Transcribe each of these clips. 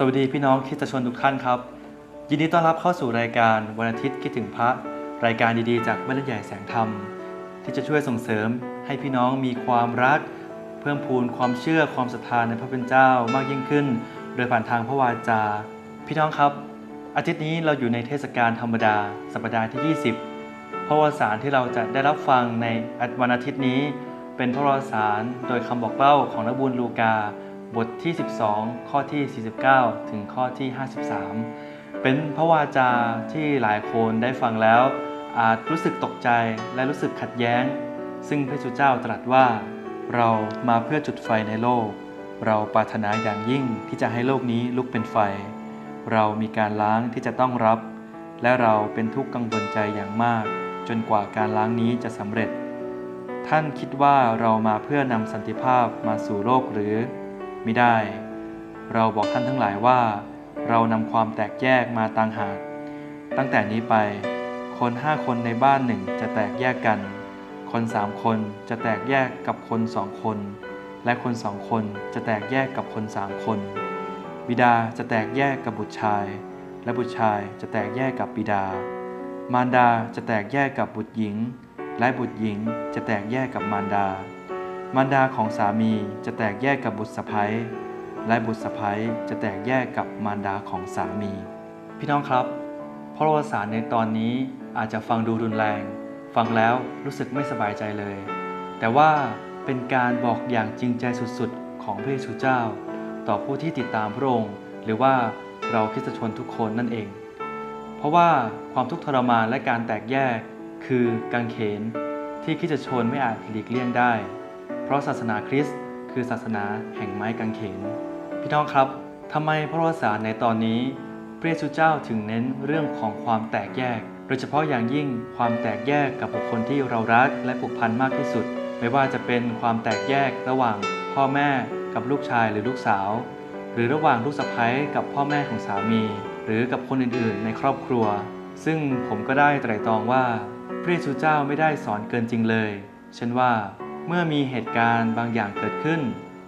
สวัสดีพี่น้องคริสตชนทุกท่านครับ ยินดีต้อนรับเข้าสู่รายการวันอาทิตย์คิดถึงพระ รายการดีๆ จากบ้านใหญ่แสงธรรม ที่จะช่วยส่งเสริมให้พี่น้องมีความรัก เพิ่มพูนความเชื่อความศรัทธาในพระเป็นเจ้ามากยิ่งขึ้น โดยผ่านทางพระวาจา พี่น้องครับ อาทิตย์นี้เราอยู่ในเทศกาลธรรมดา สัปดาห์ที่ 20 พระวสารที่เราจะได้รับฟังในวันอาทิตย์นี้ เป็นพระวสารโดยคำบอกเล่าของนักบุญลูกา บทที่ 12 ข้อที่ 49 ถึงข้อที่ 53 เป็นพระวาจาที่หลายคนได้ฟังแล้ว อาจรู้สึกตกใจและรู้สึกขัดแย้ง ซึ่งพระสุเจ้าตรัสว่า เรามาเพื่อจุดไฟในโลก เราปรารถนาอย่างยิ่งที่จะให้โลกนี้ลุกเป็นไฟ เรามีการล้างที่จะต้องรับ และเราเป็นทุกข์กังวลใจอย่างมาก จนกว่าการล้างนี้จะสำเร็จ ท่านคิดว่าเรามาเพื่อนำสันติภาพมาสู่โลกหรือ มิได้ เราบอกท่านทั้งหลายว่า เรานำความแตกแยกมาต่างหาก ตั้งแต่นี้ไป คนห้าคนในบ้านหนึ่งจะแตกแยกกัน คนสามคนจะแตกแยกกับคนสองคน และคนสองคนจะแตกแยกกับคนสามคน บิดาจะแตกแยกกับบุตรชาย และบุตรชายจะแตกแยกกับบิดา มารดาจะแตกแยกกับบุตรหญิง และบุตรหญิงจะแตกแยกกับมารดา มารดาของสามีจะแตกแยกกับบุตรสะใภ้และบุตรสะใภ้จะแตกแยกกับมารดาของสามี พี่น้องครับ พระวสารในตอนนี้อาจจะฟังดูรุนแรง ฟังแล้วรู้สึกไม่สบายใจเลย แต่ว่าเป็นการบอกอย่างจริงใจสุดๆ ของพระเยซูเจ้า ต่อผู้ที่ติดตามพระองค์ หรือว่าเราคริสตชนทุกคนนั่นเอง เพราะว่าความทุกข์ทรมานและการแตกแยก คือกางเขนที่คริสตชนไม่อาจหลีกเลี่ยงได้ เพราะศาสนาคริสต์คือศาสนาแห่งไม้กางเขน พี่น้องครับทำไมพระวสารในตอนนี้พระเยซูเจ้าถึงเน้นเรื่องของความแตกแยก โดยเฉพาะอย่างยิ่งความแตกแยกกับบุคคลที่เรารักและผูกพันมากที่สุด ไม่ว่าจะเป็นความแตกแยกระหว่างพ่อแม่กับลูกชายหรือลูกสาว หรือระหว่างลูกสะใภ้กับพ่อแม่ของสามี หรือกับคนอื่นๆ ในครอบครัว ซึ่งผมก็ได้ไตร่ตรองว่าพระเยซูเจ้าไม่ได้สอนเกินจริงเลย เช่นว่า เมื่อมีเหตุการณ์บางอย่างเกิดขึ้น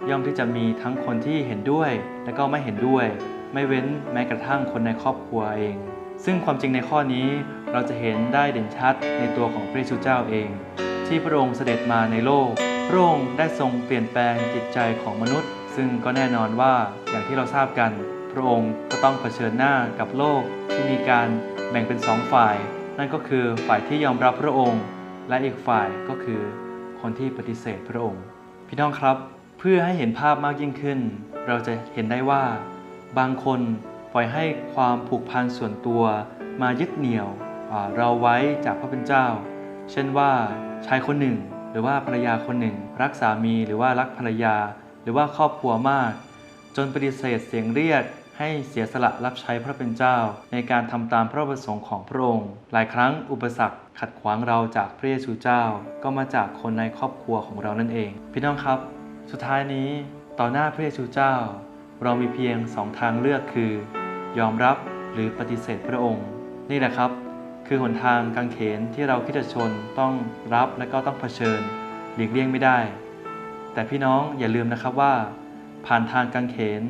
ย่อมที่จะมีทั้งคนที่เห็นด้วย และก็ไม่เห็นด้วย ไม่เว้นแม้กระทั่งคนในครอบครัวเอง ซึ่งความจริงในข้อนี้เราจะเห็นได้เด่นชัดในตัวของพระเยซูเจ้าเอง ที่พระองค์เสด็จมาในโลกพระองค์ได้ทรงเปลี่ยนแปลงจิตใจของมนุษย์ ซึ่งก็แน่นอนว่าอย่างที่เราทราบกัน พระองค์ก็ต้องเผชิญหน้ากับโลกที่มีการแบ่งเป็นสองฝ่าย นั่นก็คือฝ่ายที่ยอมรับพระองค์ และอีกฝ่ายก็คือ คนที่ปฏิเสธพระองค์ พี่น้องครับ เพื่อให้เห็นภาพมากยิ่งขึ้น เราจะเห็นได้ว่า บางคนปล่อยให้ความผูกพันส่วนตัวมายึดเหนี่ยวเราไว้จากพระเป็นเจ้า เช่นว่าชายคนหนึ่ง หรือว่าภรรยาคนหนึ่ง รักสามีหรือว่ารักภรรยา หรือว่าครอบครัวมาก จนปฏิเสธเสียงเรียกให้เสียสละรับใช้พระเป็นเจ้า ในการทำตามพระประสงค์ของพระองค์ หลายครั้งอุปสรรค ขัดขวางเราจากพระเยซูเจ้าก็มาจากคนในครอบครัวของเรานั่นเอง พี่น้องครับ สุดท้ายนี้ต่อหน้าพระเยซูเจ้า เรามีเพียงสองทางเลือกคือ ยอมรับหรือปฏิเสธพระองค์ นี่แหละครับ คือหนทางกางเขนที่เราคิดชนต้องรับและก็ต้องเผชิญ หลีกเลี่ยงไม่ได้ แต่พี่น้องอย่าลืมนะครับว่า ผ่านทางกางเขน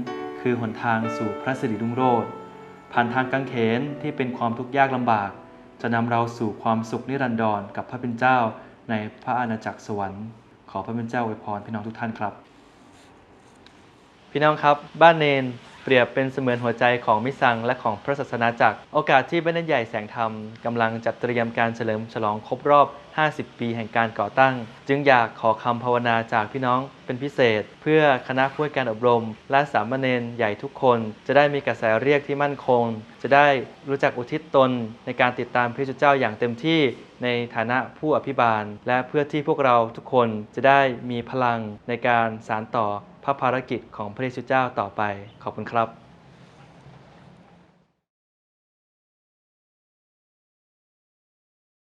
คือหนทางสู่พระสิริรุ่งโรจน์ผ่านทางกางเขนที่เป็นความทุกข์ยากลำบาก จะนำเราสู่ความสุขนิรันดรกับพระเป็นเจ้าในพระอาณาจักรสวรรค์ ขอพระเป็นเจ้าอวยพรพี่น้องทุกท่านครับ พี่น้องครับ บ้านเนนเปรียบเป็นเสมือนหัวใจของมิสังและของพระศาสนาจักร โอกาสที่บ้านใหญ่แสงธรรมกำลังจัดเตรียมการเฉลิมฉลองครบรอบ50 ปีแห่งการก่อตั้ง จึงอยากขอคำภาวนาจากพี่น้องเป็นพิเศษ เพื่อคณะผู้ให้การอบรม และสามเณรใหญ่ทุกคน จะได้มีกระแสเรียกที่มั่นคง จะได้รู้จักอุทิศตนในการติดตามพระเจ้าอย่างเต็มที่ในฐานะผู้อภิบาล และเพื่อที่พวกเราทุกคนจะได้มีพลังในการสานต่อพระภารกิจของพระเยซูเจ้าต่อไป ขอบคุณครับ